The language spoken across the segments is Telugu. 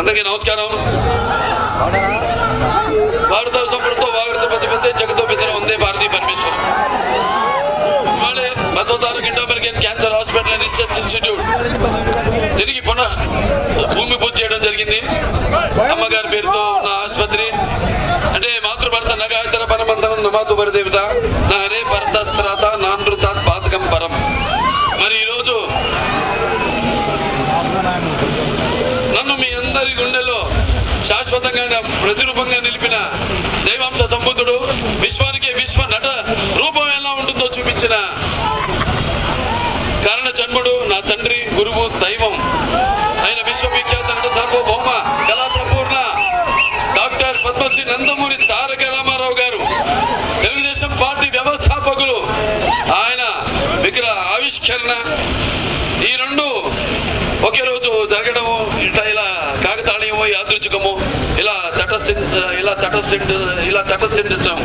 అందరికీ నమస్కారం. వారితో సంపూర్ణతో వాగుడితో పెద్ద పెద్ద జగతో పితరం ఉందే భారతీయ పరమేశ్వరం ఇవాళ Indo American cancer hospital and research institute తిరిగి పునః భూమి పూజ చేయడం జరిగింది. అమ్మగారి పేరుతో నా ఆసుపత్రి. అంటే మాతృభర్త నగాయతర పరమంతరం నమాతు పరదేవత. నా హరే భర్త శ్రాత నానృతాత్ పాతకం పరం. మరి ఈరోజు నన్ను మీ అందరి గుండెలో శాశ్వతంగా ప్రతిరూపంగా నిలిపిన దైవాంశ సంబుద్ధుడు విశ్వానికి విశ్వ నట రూపం ఎలా ఉంటుందో చూపించిన కారణ జన్ముడు నా తండ్రి గురువు దైవం ఆయన విశ్వవిఖ్యాత నట సార్వభౌమ కళా ప్రపూర్ణ డాక్టర్ పద్మశ్రీ నందమూరి తారక రామారావు గారు తెలుగుదేశం పార్టీ వ్యవస్థాపకులు ఆయన విగ్రహ ఆవిష్కరణ. ఈ రెండు ఒకే రోజు జరగడం ఇట్లా ఇలా కాకతాళీయమో యాదృచ్ఛికము ఇలా తటస్థి ఇలా ఇలా తటస్థించడం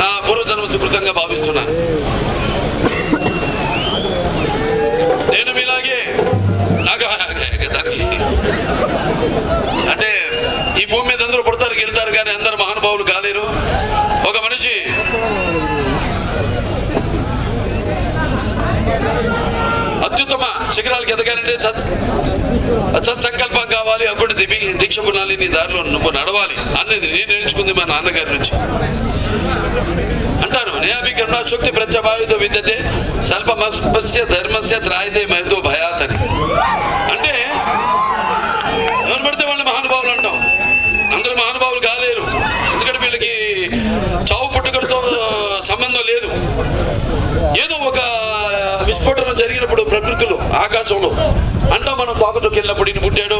నా పూర్వజన్మ సుకృతంగా భావిస్తున్నాను. నేను మీలాగే నాకు అంటే ఈ భూమి మీద అందరూ పుడతారు గెలుతారు కానీ అందరు మహానుభావులు కాలేరు. ఒక మనిషి అత్యుత్తమ శిఖరాలకు ఎదగాలంటే సత్ సత్సంకల్పం కావాలి అప్పుడు దీక్ష గుణాలి నీ దారిలో నువ్వు నడవాలి అనేది నేను నేర్చుకుంది మా నాన్నగారి నుంచి. అంటారు నేయాభికరణ శక్తి ప్రత్యభావిత విద్యతే స్వల్పమస్య ధర్మస్య త్రాయితే మహితో భయాత్ అని అంటే ఎవరు పడితే వాళ్ళు మహానుభావులు అంటాం అందరూ మహానుభావులు కాలేరు ఎందుకంటే వీళ్ళకి చావు పుట్టుకలతో సంబంధం లేదు ఏదో ఒక విస్ఫోటనం జరిగినప్పుడు ప్రకృతిలో ఆకాశంలో అంటాం మనం వెళ్ళినప్పుడు పుట్టాడు.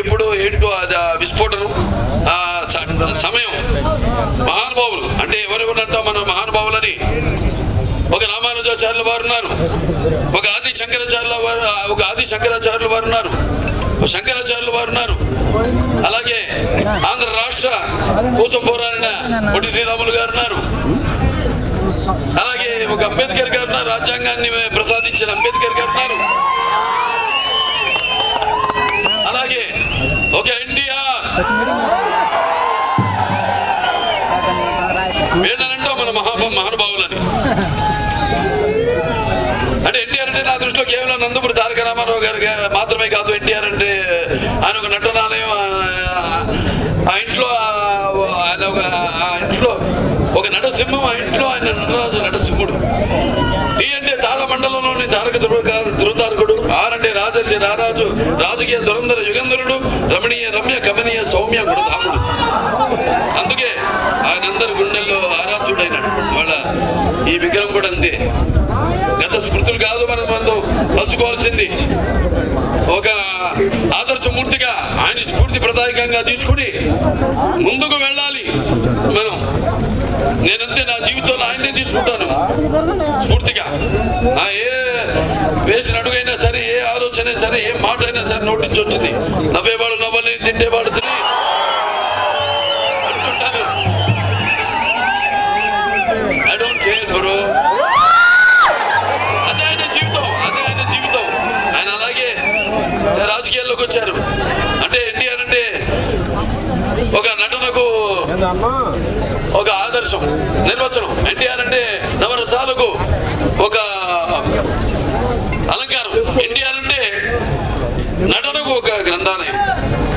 ఇప్పుడు ఏంటో అది విస్ఫోటనం సమయం. మహానుభావులు అంటే ఎవరెవరంటాం మనం మహానుభావులని. ఒక రామానుజాచార్యుల వారు ఉన్నారు. ఒక ఆది శంకరాచార్యుల వారు ఒక ఆది శంకరాచార్యుల వారు ఉన్నారు. ఒక శంకరాచార్యుల వారు ఉన్నారు. అలాగే ఆంధ్ర రాష్ట్ర కోసం పోరాడిన పొట్టి శ్రీరాములు గారు ఉన్నారు. అలాగే ఒక అంబేద్కర్ గారు ఉన్నారు. రాజ్యాంగాన్ని ప్రసాదించిన అంబేద్కర్ గారు ఉన్నారు. వీళ్ళనంటో మన మహా మహానుభావులని. అంటే ఎన్టీఆర్ అంటే నా దృష్టిలో కేవలం నందమూరి తారక రామారావు గారు మాత్రమే కాదు ఎన్టీఆర్ అంటే ఆయన ఒక నటనాలయం ఆ- ఇంట్లో ఆయన ఒక ఆ ఇంట్లో ఒక నటసింహం ఆ ఇంట్లో ఆయన నటరాజు నటసింహుడు. టీ అంటే తారమండలంలోని తారక ధృవ- ధృవతారకుడు ఆర్ అంటే రాజర్షి రారాజు రాజకీయ దురంధర యుగంధరుడు రమణీయ రమ్య కమనీయ సౌమ్య గుణధాముడు అందుకే ఆయన అందరి గుండెల్లో ఆరాధ్యుడైనాడు వాళ్ళ ఈ విగ్రహం కూడా అంతే. గత స్మృతులు కాదు మనం మనం పంచుకోవాల్సింది. ఒక ఆదర్శమూర్తిగా ఆయన స్ఫూర్తి ప్రదాయకంగా తీసుకుని ముందుకు వెళ్ళాలి మనం. నేనంతే నా జీవితంలో ఆయన్నే తీసుకుంటాను. స్ఫూర్తిగా. ఆ ఏ వేసిన అడుగైనా సరే ఏ ఆలోచన అయినా సరే ఏ మాట అయినా సరే నోటించి వచ్చింది. నవ్వేవాడు నవ్వని తిట్టేవాడు ఒక ఆదర్శం నిర్వచనం. ఎన్టీఆర్ అంటే నవరసాలకు ఒక అలంకారం. ఎన్టీఆర్ అంటే నటనకు ఒక గ్రంథాలయం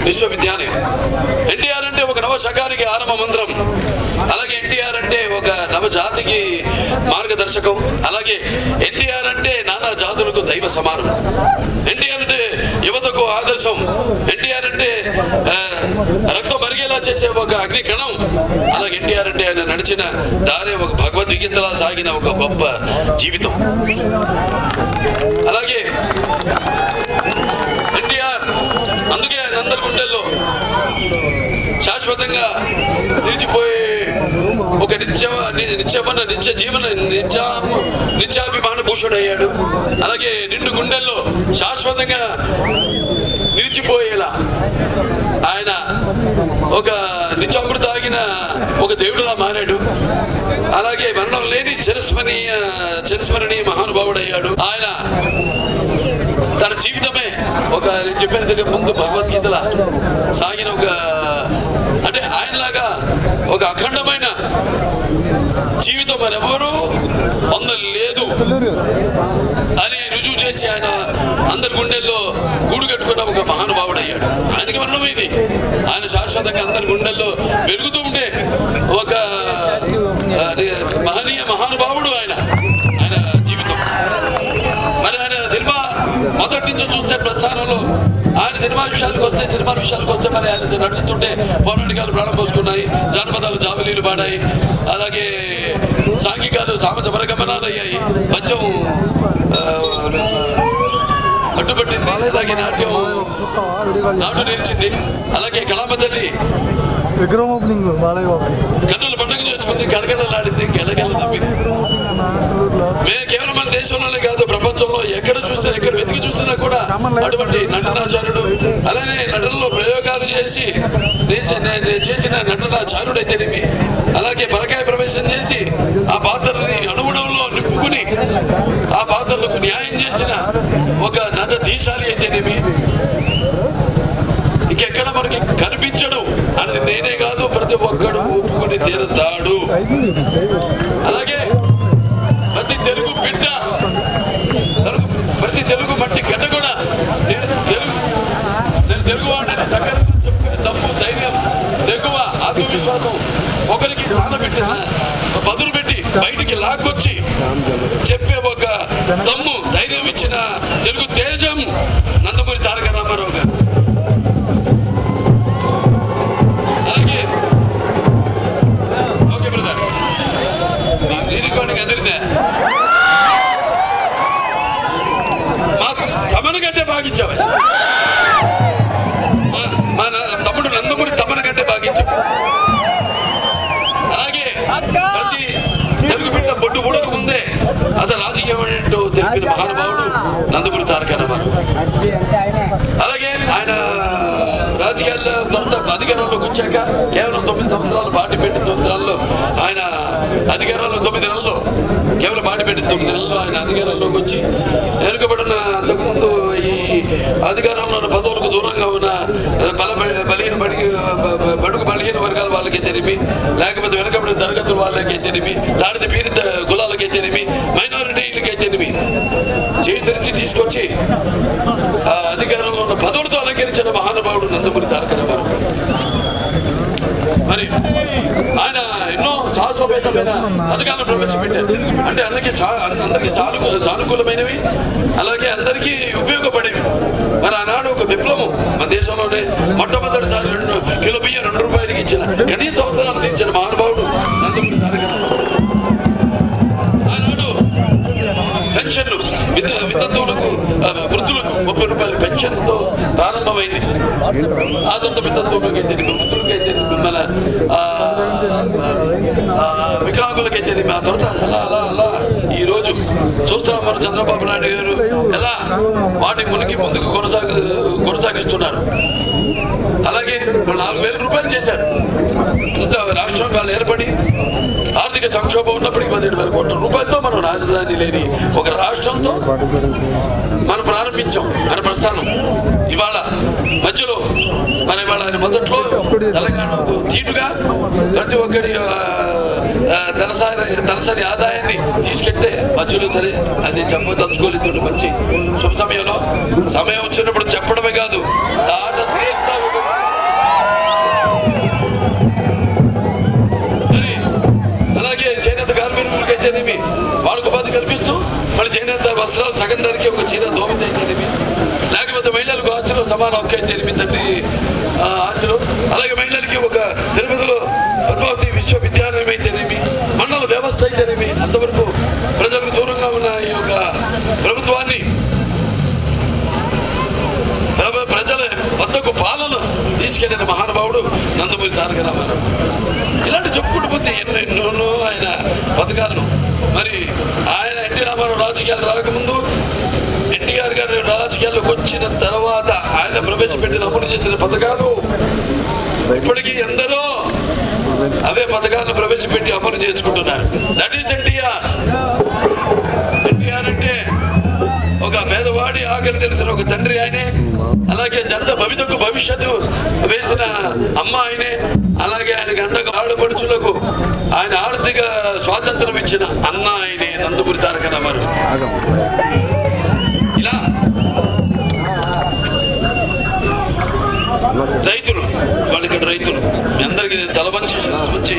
విశ్వవిద్యాలయం. ఎన్టీఆర్ అంటే ఒక నవ శకానికి ఆరంభ మంత్రం. అలాగే ఎన్టీఆర్ అంటే ఒక నవ జాతికి మార్గదర్శకం. అలాగే ఎన్టీఆర్ అంటే నానా జాతులకు దైవ సమానం. యువతకు ఆదర్శం? ఎన్టీఆర్ అంటే రక్తం మరిగేలా చేసే ఒక అగ్ని కణం అలాగే ఎన్టీఆర్ అంటే ఆయన నడిచిన దారే ఒక భగవద్గీతలా సాగిన ఒక గొప్ప జీవితం. అలాగే ఎన్టీఆర్ అందుకే ఆయన అందరి గుండెల్లో శాశ్వతంగా నిలిచిపోయే ఒక నిత్య నిత్యమన్న నిత్య జీవన నిత్య నిత్యాభిమాన భూషుడయ్యాడు అలాగే నిండు గుండెల్లో శాశ్వతంగా నిలిచిపోయేలా ఆయన ఒక నిత్యమృత తాగిన ఒక దేవుడిలా మారాడు. అలాగే మరణం లేని చిరస్మరణీయ చిరస్మరణీయ మహానుభావుడయ్యాడు. ఆయన తన జీవితమే ఒక నేను చెప్పినట్టుగా ముందు భగవద్గీతలా సాగిన ఒక అంటే ఆయనలాగా ఒక అఖండమైన జీవితం మరి లేదు. అని రుజువు చేసి ఆయన అందరి గుండెల్లో గూడు కట్టుకున్న ఒక మహానుభావుడు అయ్యాడు ఆయనకి మరణం ఇది. ఆయన శాశ్వతంగా అందరి గుండెల్లో పెరుగుతూ ఉంటే ఒక మహనీయ మహానుభావుడు ఆయన ఆయన జీవితం. మరి ఆయన సినిమా మొదటి నుంచి చూస్తే ప్రస్థానంలో ఆయన సినిమా విషయాలకు వస్తే సినిమా విషయాలకు వస్తే మరి ఆయన నడుస్తుంటే పౌరాణికాలు ప్రారంభోసుకున్నాయి జానపదాలు జాబిలీలు పాడాయి. అలాగే నాట్యం నాటు నిలిచింది. అలాగే కళామ తల్లి విగ్రహం ఓపెనింగ్ కన్నుల పండుగ చేసుకుంది. కడగడలాడింది గెలగెల నవ్వింది. మేము కేవలం మన దేశంలోనే కాదు ప్రపంచంలో ఎక్కడ చూసినా ఎక్కడ వెతికి చూసినా కూడా అటువంటి నటనాచార్యుడు అలానే నటనలో ప్రయోగాలు చేసి చేసిన నటనాచార్యుడు అయితేనేమి అలాగే పరకాయ ప్రవేశం చేసి ఆ పాత్రని అనుగుణంలో నింపుకుని ఆ పాత్రలకు న్యాయం చేసిన ఒక నట దీశాలి అయితేనేమి ఇంకెక్కడ మనకి కనిపించడు అనేది నేనే కాదు ప్రతి ఒక్కడు ఒప్పుకొని తీరుతాడు అలాగే ప్రతి తెలుగు బిడ్డ ప్రతి తెలుగు మట్టి గడ్డ కూడా నేను తెలుగు నేను తెలుగు వాడిని దగ్గర చెప్పుకునే తప్పు ధైర్యం తెగువ ఆత్మవిశ్వాసం ఒకరికి ప్రాణ పెట్టిన బదులు పెట్టి బయటికి లాక్కొచ్చి చెప్పే ఒక తమ్ము ధైర్యం ఇచ్చిన తెలుగు কি అధికారంలోకి వచ్చాక కేవలం తొమ్మిది సంవత్సరాలు పార్టీ పెట్టిన సంవత్సరాల్లో ఆయన అధికారంలో తొమ్మిది నెలల్లో కేవలం పార్టీ పెట్టిన తొమ్మిది నెలల్లో ఆయన అధికారంలోకి వచ్చి వెనుకబడిన అంతకుముందు ఈ అధికారంలో ఉన్న పదవులకు దూరంగా ఉన్న బల బలహీన బడికి బడుగు బలహీన వర్గాల వాళ్ళకి తెలిపి లేకపోతే వెనుకబడిన తరగతుల వాళ్ళకి తెలిపి దాడిత పీడిత కులాలకే తెలిపి మైనారిటీలకే తెలిపి చేతిరించి తీసుకొచ్చి అధికారంలో ఉన్న పదవులతో అలంకరించిన మహానుభావుడు నందమూరి తారక రామారావు. మరి ఆయన ఎన్నో సాహసోపేతమైన పథకాలను ప్రవేశపెట్టారు. అంటే అందరికీ సా- అందరికీ సాను సానుకూలమైనవి అలాగే అందరికీ ఉపయోగపడేవి. మరి ఆనాడు ఒక విప్లవం మన దేశంలోనే మొట్టమొదటిసారి రెండు కిలో బియ్యం రెండు రూపాయలకి ఇచ్చిన కనీస అవసరాలు తీర్చిన మహానుభావుడు ఆనాడు పెన్షన్లు విత- వితంతువులకు ముప్పై రూపాయల పెన్షన్తో ప్రారంభమైంది. ఆ తర్వాత వితంతువులకు అయితే అయితే మన ఆ, ఆ, అయితే తర్వాత అలా అలా అలా ఈ రోజు చూస్తున్నాం మనం చంద్రబాబు నాయుడు గారు ఎలా వాటి మునికి ముందుకు కొనసాగు కొనసాగిస్తున్నారు. అలాగే నాలుగు వేల రూపాయలు చేశారు. ఇంత రాష్ట్రం వాళ్ళు ఏర్పడి ఆర్థిక సంక్షోభం ఉన్నప్పటికీ పదిహేడు వేల కోట్ల రూపాయలతో మనం రాజధాని లేని ఒక రాష్ట్రంతో మనం ప్రారంభించాం. మన ప్రస్థానం. ఇవాళ మధ్యలో మన ఇవాళ మొదట్లో తెలంగాణ తీటుగా ప్రతి ఒక్కరి తలసారి తలసరి తలసరి ఆదాయాన్ని తీసుకెళ్తే మధ్యలో సరే అది చెప్పదలుచుకోలేదు మంచి శుభ సమయంలో సమయం వచ్చినప్పుడు చెప్పడమే కాదు దాట సమాన హక్కు ఆశలు తండ్రి అలాగే మహిళలకి ఒక తిరుపతిలో పద్మావతి విశ్వవిద్యాలయం అయితేనేమి మండల వ్యవస్థ అయితేనేమి అంతవరకు ప్రజలకు దూరంగా ఉన్న ఈ యొక్క ప్రభుత్వాన్ని ప్రజల వద్దకు పాలన తీసుకెళ్ళిన మహానుభావుడు నందమూరి తారక రామారావు. ఇలాంటి చెప్పుకుంటూ పోతే ఎన్నో ఎన్నోనో ఆయన పథకాలను. మరి ఆయన ఎన్టీ రామారావు రాజకీయాలు రాకముందు ఎన్టీఆర్ గారు రాజకీయాల్లోకి వచ్చిన తర్వాత ఆయన ప్రవేశపెట్టిన అమలు చేసిన పథకాలు ఇప్పటికీ ఎందరో అవే పథకాలను ప్రవేశపెట్టి అమలు చేసుకుంటున్నారు. దట్ ఈస్ ఎన్టీఆర్ ఎన్టీఆర్ అంటే ఒక పేదవాడి ఆకలి తెలిసిన ఒక తండ్రి ఆయనే అలాగే జనత భవితకు భవిష్యత్తు వేసిన అమ్మ ఆయనే అలాగే ఆయనకు అండగా ఆడపడుచులకు ఆయన ఆర్థిక స్వాతంత్రం ఇచ్చిన అన్న ఆయనే నందమూరి తారక రామారావు ఇలా రైతులు వాళ్ళు ఇక్కడ రైతులు. మీ అందరికీ నేను తలవంచి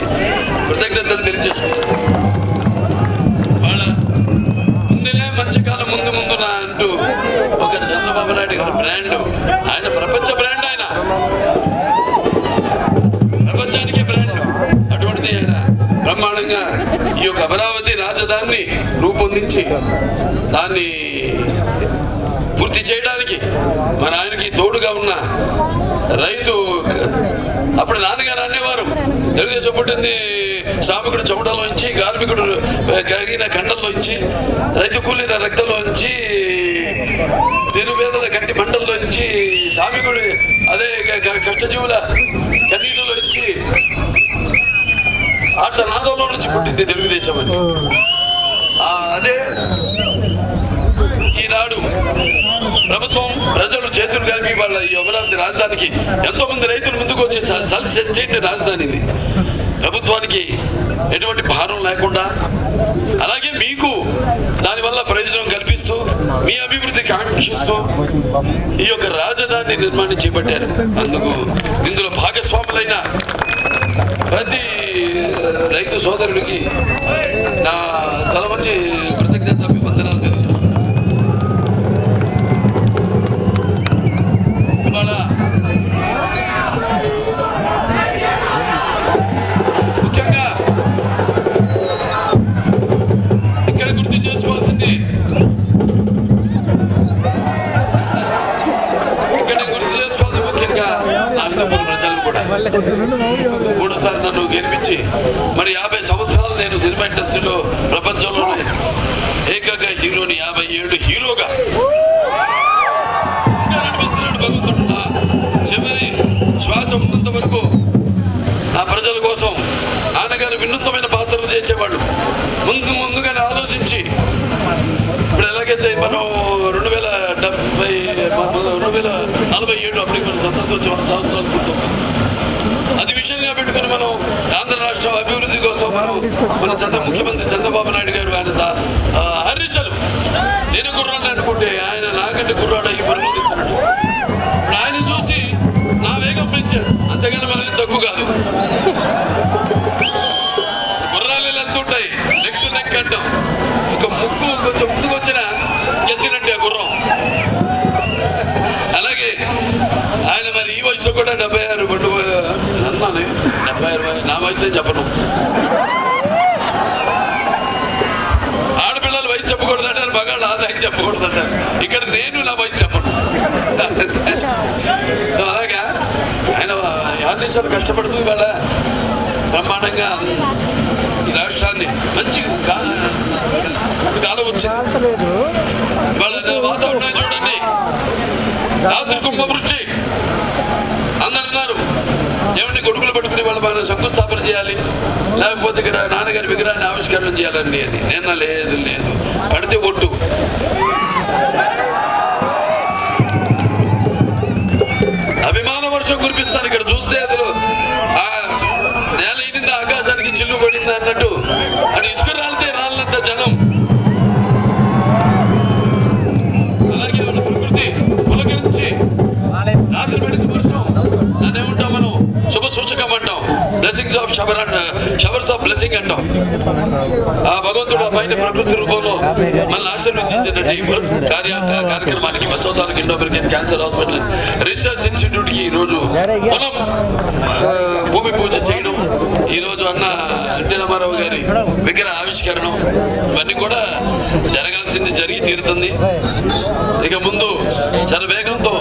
కృతజ్ఞతలు తెలియజేసుకుంటాను వాళ్ళ ముందునే మంచి కాలం ముందు ముందున అంటూ ఒక చంద్రబాబు నాయుడు గారి బ్రాండ్ ఆయన ప్రపంచ బ్రాండ్ ఆయన. ప్రపంచానికి బ్రాండ్. అటువంటిది ఆయన. బ్రహ్మాండంగా ఈ యొక్క అమరావతి రాజధానిని రూపొందించి దాన్ని పూర్తి చేయడానికి మన ఆయనకి తోడుగా ఉన్న నాన్నగారు అనేవారు. తెలుగుదేశం పుట్టింది శ్రామికుడు చెమటలోంచి కార్మికుడు కరిగిన కండల్లోంచి రైతు కూలిన రక్తంలోంచి నిరుపేదల కంటి మంటల్లోంచి శ్రామికుడు అదే కష్టజీవుల కన్నీళ్ళలోంచి ఆర్తనాదంలో నుంచి పుట్టింది తెలుగుదేశం అని. అదే ఈనాడు ప్రభుత్వం ప్రజలు చేతులు కలిపి వాళ్ళ ఈ అమరావతి రాజధానికి ఎంతో మంది రైతులు ముందుకు వచ్చి సెల్ఫ్ సస్టైన్ రాజధాని ఇది. ప్రభుత్వానికి ఎటువంటి భారం లేకుండా అలాగే మీకు దానివల్ల ప్రయోజనం కల్పిస్తూ మీ అభివృద్ధి కాంక్షిస్తూ ఈ యొక్క రాజధాని నిర్మాణం చేపట్టారు. అందుకు ఇందులో భాగస్వాములైన ప్రతి రైతు సోదరుడికి నా తల వచ్చి మూడోసారి మరి యాభై సంవత్సరాలు నేను సినిమా ఇండస్ట్రీలో ప్రపంచంలోనే ఏకంగా హీరోని యాభై ఏడు హీరోగా నడిపిస్తున్నాడు భగవంతుడు. చివరి శ్వాస ఉన్నంత వరకు నా ప్రజల కోసం నాన్నగారు వినూత్నమైన పాత్రలు చేసేవాళ్ళు. ముందు ముందుగానే ఆలోచించి ఇప్పుడు ఎలాగైతే మనం రెండు వేల డెబ్బై రెండు వేల నలభై ఏడు అప్పటికి మనం స్వతంత్రం సంవత్సరాలు గుర్తొస్తాం అది పెట్టుకుని మనం ఆంధ్ర రాష్ట్రం అభివృద్ధి కోసం మనం మన చంద్ర ముఖ్యమంత్రి చంద్రబాబు నాయుడు గారు ఆయన తా- నేను కుర్రాడు అనుకుంటే ఆయన నాకంటే కుర్రాడు అయ్యి పరిగెత్తున్నాడు ఇప్పుడు ఆయన చూసి నా వేగం పెంచాడు. అంతేగాని మనం తక్కువ కాదు. గుర్రాలు ఎంత ఉంటాయి? నెక్స్ట్ నెక్ అంటాం. ఒక ముక్కు కొంచెం ముందుకు వచ్చిన గెలిచినట్టే ఆ గుర్రం. అలాగే ఆయన మరి ఈ వయసులో కూడా డెబ్బై ఆరు డెబ్బై ఆరు నా వయసు చెప్పను. ఆడపిల్లల వయసు చెప్పకూడదంటారు మగాళ్ళు ఆదాయం చెప్పకూడదంటారు ఇక్కడ నేను నా వయసు చెప్పను. అలాగా? ఆయన యాదేశాలు కష్టపడుతూ ఇవాళ బ్రహ్మాండంగా ఈ రాష్ట్రాన్ని మంచి కాలం వచ్చింది. ఇవాళ వాతావరణం చూడండి. రాత్రి కుంభవృష్టి. అందరున్నారు ఉన్నారు ఏమంటే కొడుకులు పట్టుకుని వాళ్ళు మన శంకుస్థాపన చేయాలి. లేకపోతే ఇక్కడ నాన్నగారి విగ్రహాన్ని ఆవిష్కరణ చేయాలండి అని. నిన్న లేదు లేదు. పడితే ఒట్టు. అభిమాన వర్షం కురిపిస్తాను ఇక్కడ. చూస్తే అతను ఆ నేల ఇనింది ఆకాశానికి చిల్లు పడింది అన్నట్టు. అని ఇసుకు రాలితే రాలినంత జనం blessings of shower showers of blessing అంటాం ఆ భగవంతుడు ఆ పైన ప్రకృతి రూపంలో మనల్ని ఆశీర్వదించినట్టు ఈ కార్య కార్యక్రమానికి ప్రస్తుతానికి Indo American cancer hospital research ఇన్స్టిట్యూట్కి ఈరోజు రోజు భూమి పూజ చేయడం ఈ రోజు అన్న ఎన్టీ రామారావు గారి విగ్రహ ఆవిష్కరణ ఇవన్నీ కూడా జరగాల్సింది జరిగి తీరుతుంది. ఇక ముందు చాలా వేగంతో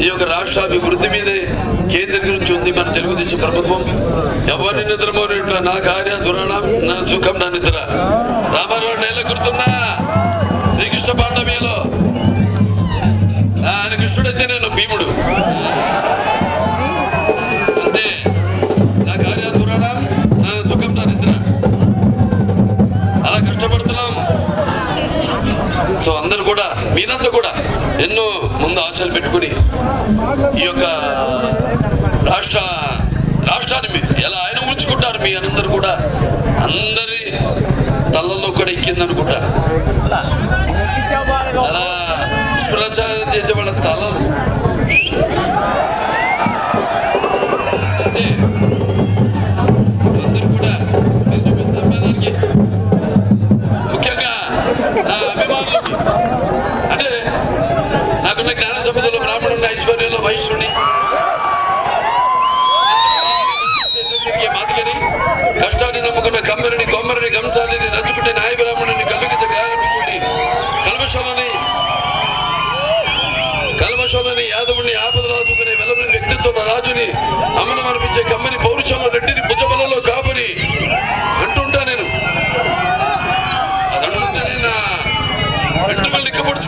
ఈ యొక్క రాష్ట్ర అభివృద్ధి మీదే ఉంది మన తెలుగుదేశం ప్రభుత్వం. ఎవరి నిద్రమోనట్ల నా కార్య దురాణం నా సుఖం నా నిద్ర. రామారావు నేల గుర్తున్నా శ్రీకృష్ణ పాండవీలో ఆయన కృష్ణుడైతే నేను భీముడు. అంతే. నా కార్య దురాణం నా సుఖం నా నిద్ర. అలా కష్టపడుతున్నాం. సో అందరు కూడా మీరంతా కూడా ఎన్నో ముందు ఆశలు పెట్టుకుని ఈ యొక్క రాష్ట్ర రాష్ట్రాన్ని మీ- ఎలా ఆయన ఉంచుకుంటారు మీ అందరు కూడా అందరి కూడా ఎక్కిందనుకుంటా అలా ప్రచారం చేసే వాళ్ళ తలలు. అంటే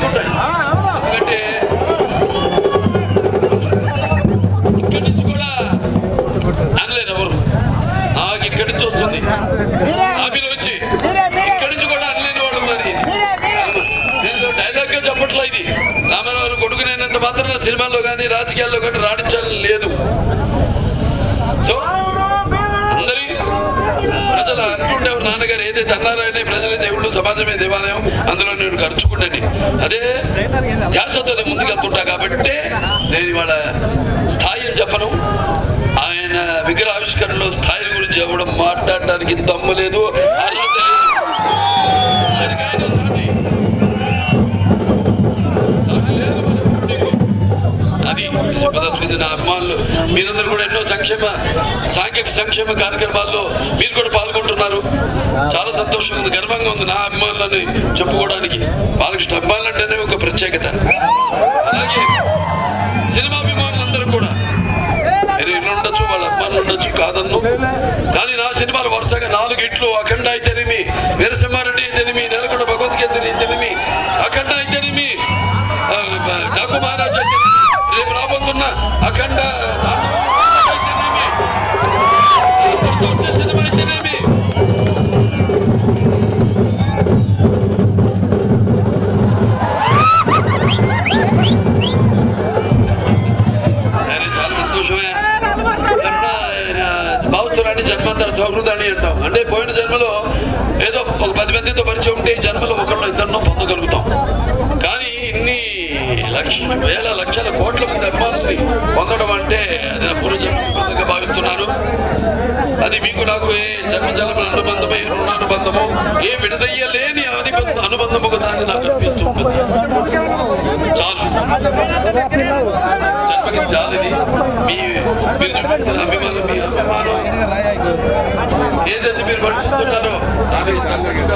నిక్కపొడుచుకుంటాయి ఎందుకంటే ఇక్కడి నుంచి కూడా అనలేరు ఎవరు. నాకు ఇక్కడి నుంచి వస్తుంది. ఇక్కడి నుంచి కూడా అనలేని వాళ్ళు మరి. నేను డైలాగ్గా చెప్పట్లా ఇది. రామారావు కొడుకునైనంత మాత్రం సినిమాల్లో కానీ రాజకీయాల్లో కానీ రాణించాలని లేదు సో అందరి ప్రజలు అనుకుంటేవారు నాన్నగారు ఏదైతే అన్నారనే ప్రజలే దేవుళ్ళు సమాజమే దేవాలయం అందులో నేను ఖర్చుకుంటాను అదే ధ్యాసతో ముందుకెళ్తుంటా కాబట్టి నేను ఇవాళ స్థాయిని చెప్పను. ఆయన విగ్రహ ఆవిష్కరణలో స్థాయిల గురించి ఎవడం మాట్లాడటానికి దమ్ము లేదు. అది అది చెప్పదలుచుకుంది నా అభిమానులు. మీరందరూ కూడా ఎన్నో సంక్షేమ సాంఘిక సంక్షేమ కార్యక్రమాల్లో మీరు కూడా పాల్గొంటున్నారు. సంతోషం సంతోషంగా ఉంది గర్వంగా ఉంది నా అభిమానులని చెప్పుకోవడానికి. బాలకృష్ణ అభిమానులు అంటేనే ఒక ప్రత్యేకత. అలాగే సినిమా అభిమానులందరూ కూడా. నేను ఇల్లు ఉండొచ్చు వాళ్ళ అభిమానులు ఉండొచ్చు కాదన్ను. కానీ నా సినిమాలు వరుసగా నాలుగు ఇట్లు అఖండ అయితేనేమి వీరసింహారెడ్డి అయితేనేమి నెలకొండ భగవద్గీత అయితేనేమి అఖండ అయితేనేమి ఆ, మహారాజా రేపు రాబోతున్న అఖండ భావస్తురాన్ని జన్మాంతర సౌహృదాన్ని అంటాం. అంటే పోయిన జన్మలో ఏదో ఒక పది మందితో పరిచయం ఉంటే ఈ జన్మలో ఒకళ్ళు ఇద్దరినో పొందగలుగుతాం. కానీ ఇన్ని లక్ష వేల లక్షల కోట్ల మంది అభిమానుల్ని పొందడం అంటే అది నా పూర్వజన్మగా భావిస్తున్నాను అది మీకు నాకు ఏ జన్మ జన్మల అనుబంధము ఏ రుణానుబంధము ఏ విడదయ్యలేని అనుబంధ అనుబంధము దాన్ని నాకు అనిపిస్తుంది జన్మకి చాలిది మీ మీరు చూపించిన అభిమానం మీ అభిమానం ఏదైతే మీరు వర్షిస్తున్నారో దానికి